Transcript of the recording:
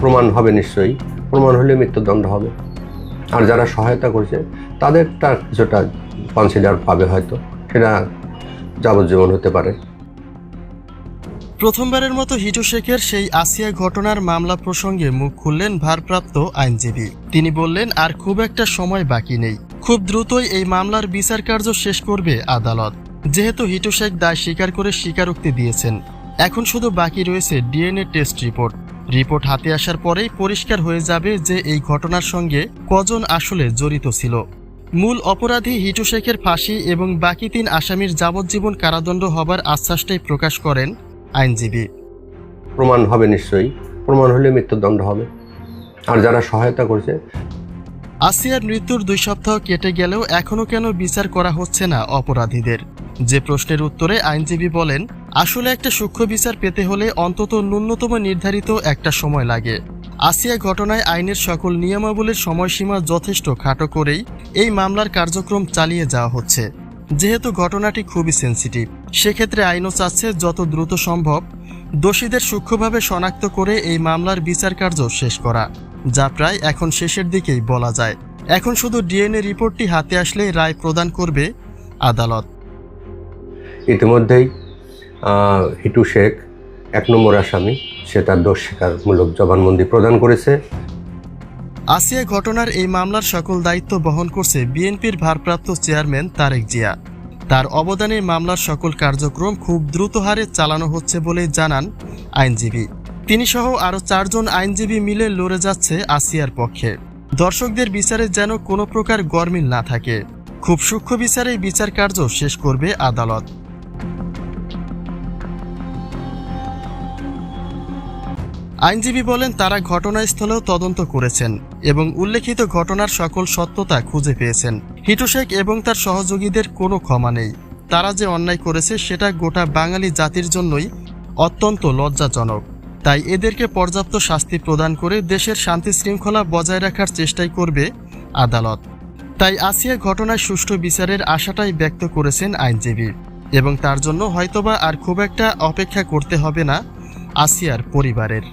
প্রমাণ হবে নিশ্চয়ই। প্রমাণ হলে মৃত্যুদণ্ড হবে। আর যারা সহায়তা করছে, তাদের তার কিছুটা কনসিডার পাবে হয়তো। সেটা যাবজ্জীবন হতে পারে। প্রথমবারের মতো হিটু শেখের সেই আসিয়া ঘটনার মামলা প্রসঙ্গে মুখ খুললেন ভারপ্রাপ্ত আইনজীবী। তিনি বললেন, আর খুব একটা সময় বাকি নেই। খুব দ্রুতই এই মামলার বিচার কার্য শেষ করবে আদালত। যেহেতু হিটু শেখ দায় স্বীকার করে স্বীকারোক্তি দিয়েছেন। এখন শুধু বাকি রয়েছে ডিএনএ টেস্ট রিপোর্ট। রিপোর্ট হাতে আসার পরেই পরিষ্কার হয়ে যাবে যে এই ঘটনার সঙ্গে কজন আসলে জড়িত ছিল। মূল অপরাধী হিটু শেখের ফাঁসি এবং বাকি তিন আসামির যাবজ্জীবন কারাদণ্ড হবার আশ্বাসটাই প্রকাশ করেন আইনজীবী। প্রমাণ হবে নিশ্চয়ই। প্রমাণ হলে মৃত্যুদণ্ড হবে। আর যারা সহায়তা করছে। আসিয়ার মৃত্যুর দুই সপ্তাহ কেটে গেলেও এখনও কেন বিচার করা হচ্ছে না অপরাধীদের? যে প্রশ্নের উত্তরে আইনজীবী বলেন আসলে একটা সূক্ষ্ম বিচার পেতে হলে অন্তত ন্যূনতম নির্ধারিত একটা সময় লাগে। আসিয়া ঘটনায় আইনের সকল নিয়মাবলীর সময়সীমা যথেষ্ট খাটো করেই এই মামলার কার্যক্রম চালিয়ে যাওয়া হচ্ছে। যেহেতু ঘটনাটি খুবই সেন্সিটিভ সেক্ষেত্রে আইনও চাচ্ছে যত দ্রুত সম্ভব দোষীদের সূক্ষ্মভাবে শনাক্ত করে এই মামলার বিচার কার্য শেষ করা, যা প্রায় এখন শেষের দিকেই বলা যায়। এখন শুধু ডিএনএ রিপোর্টটি হাতে আসলে রায় প্রদান করবে আদালত। ইতিমধ্যেই হিটু শেখ, এক নম্বর আসামি, সে তার দোষ স্বীকারমূলক জবানবন্দি প্রদান করেছে। আসিয়া ঘটনার এই মামলার সকল দায়িত্ব বহন করছে বিএনপির ভারপ্রাপ্ত চেয়ারম্যান তারেক জিয়া। তার অবদানে মামলার সকল কার্যক্রম খুব দ্রুত হারে চালানো হচ্ছে বলে জানান আইনজীবী। তিনি সহ আরও চারজন আইনজীবী মিলে লড়ে যাচ্ছে আসিয়ার পক্ষে। দর্শকদের বিচারে যেন কোনো প্রকার গরমিল না থাকে। খুব সূক্ষ্ম বিচারে বিচার কার্য শেষ করবে আদালত। আইনজীবী বলেন, তারা ঘটনাস্থলেও তদন্ত করেছেন এবং উল্লেখিত ঘটনার সকল সত্যতা খুঁজে পেয়েছেন। হিটু শেখ এবং তার সহযোগীদের কোনো ক্ষমা নেই। তারা যে অন্যায় করেছে, সেটা গোটা বাঙালি জাতির জন্যই অত্যন্ত লজ্জাজনক। তাই এদেরকে পর্যাপ্ত শাস্তি প্রদান করে দেশের শান্তি শৃঙ্খলা বজায় রাখার চেষ্টাই করবে আদালত। তাই আসিয়া ঘটনায় সুষ্ঠু বিচারের আশাটাই ব্যক্ত করেছেন আইনজীবী এবং তার জন্য হয়তোবা আর খুব একটা অপেক্ষা করতে হবে না আসিয়ার পরিবারের।